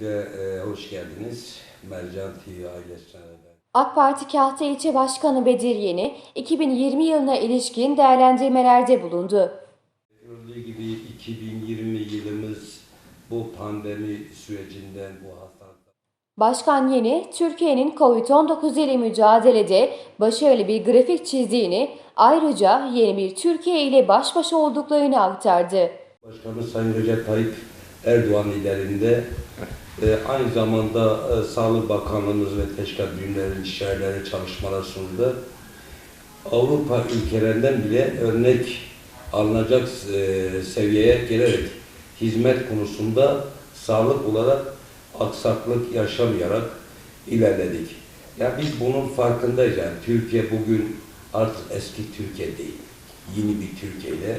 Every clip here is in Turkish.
Öncelikle e, hoş geldiniz. Mercan TV ailesine. AK Parti Kahta İlçe Başkanı Bedir Yeni, 2020 yılına ilişkin değerlendirmelerde bulundu. Gördüğü gibi 2020 yılımız bu pandemi sürecinden, bu hastalıktan Başkan Yeni, Türkiye'nin COVID-19 ile mücadelede başarılı bir grafik çizdiğini, ayrıca yeni bir Türkiye ile baş başa olduklarını aktardı. Başkanımız Sayın Recep Tayyip Erdoğan liderinde e, aynı zamanda e, Sağlık Bakanlığımız ve teşkilat birimlerinin işyerleri çalışmalar sundu. Avrupa ülkelerinden bile örnek alınacak e, seviyeye gelerek hizmet konusunda sağlık olarak aksaklık yaşamayarak ilerledik. Ya biz bunun farkındayız yani Türkiye bugün artık eski Türkiye değil. Yeni bir Türkiye ile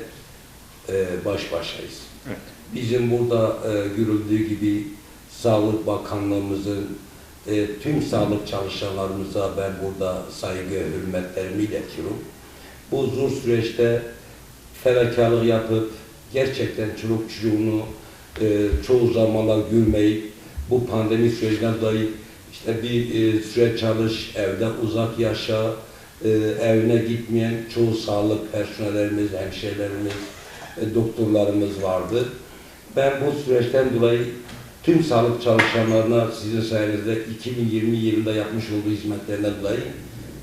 e, baş başayız. Bizim burada e, görüldüğü gibi Sağlık Bakanlığımızın e, tüm sağlık çalışanlarımıza ben burada saygı, hürmetlerimi iletiyorum. Bu zor süreçte fedakarlık yapıp gerçekten çoluk çocuğunu e, çoğu zamanlar görmeyip bu pandemi sürecinden dolayı işte bir e, süre çalış, evde uzak yaşa, e, evine gitmeyen çoğu sağlık personellerimiz, hemşehrilerimiz, doktorlarımız vardı. Ben bu süreçten dolayı tüm sağlık çalışanlarına sizin sayenizde 2020 yılında yapmış olduğu hizmetlerinden dolayı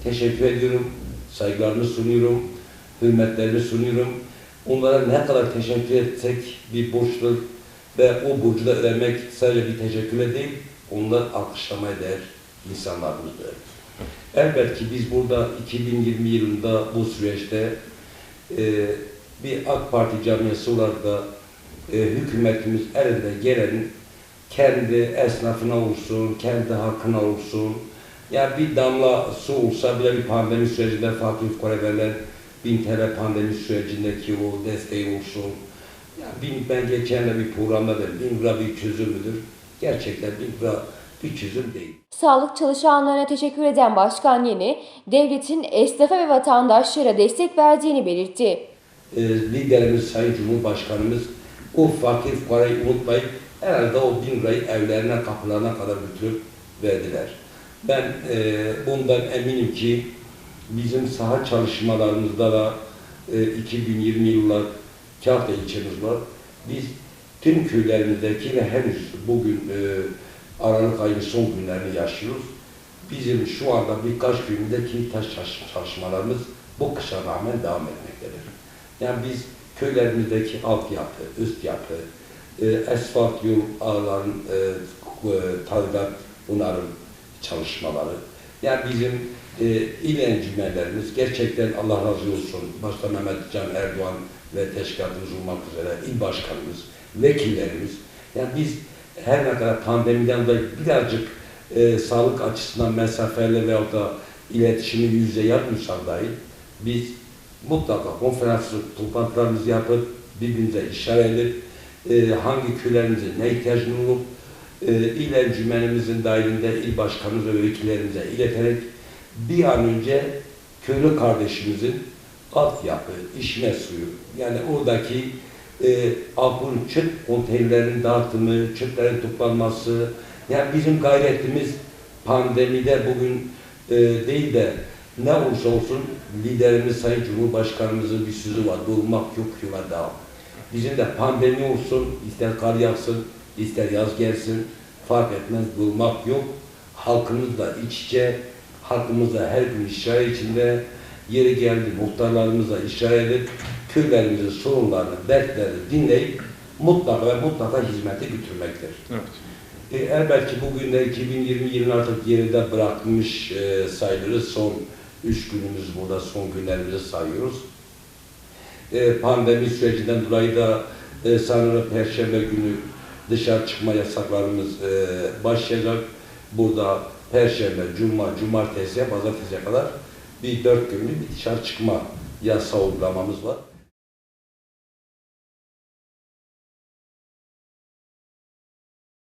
teşekkür ediyorum. Saygılarımı sunuyorum, hürmetlerimi sunuyorum. Onlara ne kadar teşekkür etsek bir borçtur ve o borcu da ödemek sadece bir teşekkürle değil, onlar alkışlamaya değer insanlarımızdır. Elbette ki biz burada 2020 yılında bu süreçte e, bir AK Parti camiası olarak da e, hükümetimiz elinde gelenin kendi esnafına olsun, kendi halkına olsun, ya bir damla su olsa bile bir pandemi sürecinde fakir verilen 1000 TL pandemi sürecindeki o desteği olsun. Ya bin, ben geçen de bir programda dedim, bin lira bir çözüm müdür? Gerçekten bin lira bir çözüm değil. Sağlık çalışanlarına teşekkür eden Başkan Yeni, devletin esnafa ve vatandaşlara destek verdiğini belirtti. E, liderimiz Sayın Cumhurbaşkanımız o fakir fukarayı unutmayıp herhalde o bin lirayı evlerine kapılarına kadar götürüp verdiler. Ben e, bundan eminim ki bizim saha çalışmalarımızda da e, 2020 yıllar Kahta ilçemiz var. Biz tüm köylerimizdeki ve henüz bugün e, Aralık ayının son günlerini yaşıyoruz. Bizim şu anda birkaç köyümüzdeki taş çalış- çalışmalarımız bu kışa rağmen devam etmektedir. Yani biz köylerimizdeki altyapı, üst yapı, e, asfalt yol ağların e, e, tadilat, onarım çalışmaları. Yani bizim e, il encümenlerimiz gerçekten Allah razı olsun. Başta Mehmet Can Erdoğan ve teşkilatımız olmak üzere il başkanımız, vekillerimiz. Yani biz her ne kadar pandemiden dolayı birazcık e, sağlık açısından mesafeli veyahut da iletişimi yüz yüze yapmıyorsak dahi biz mutlaka konferans toplantılarımızı yapıp birbirimize işaret edip e, hangi köylerimizin ne ihtiyacını olup e, il encümenimizin dahilinde il başkanımız ve vekillerimize ileterek bir an önce köylü kardeşimizin altyapı, içme suyu yani oradaki e, Akun çöp konteynerlerin dağıtımı, çöplerin toplanması yani bizim gayretimiz pandemide bugün e, değil de ne olursa olsun liderimiz Sayın Cumhurbaşkanımızın bir sözü var. Durmak yok yola devam. Bizim de pandemi olsun, ister kar yağsın, ister yaz gelsin, fark etmez durmak yok. Halkımızla iç içe, halkımızla her gün işare içinde, yeri geldi muhtarlarımızla işare edip, köylerimizin sorunlarını, dertlerini dinleyip mutlaka ve mutlaka hizmete götürmektir. Evet. E, elbette bugün de 2020 yılını artık geride bırakmış e, sayılırız. Son üç günümüz burada, son günlerimizi sayıyoruz. E, pandemi sürecinden dolayı da e, sanırım Perşembe günü dışarı çıkma yasaklarımız e, başlayacak. Burada Perşembe, Cuma, Cumartesiye, Pazartesiye kadar bir dört günlük bir dışarı çıkma yasa uygulamamız var.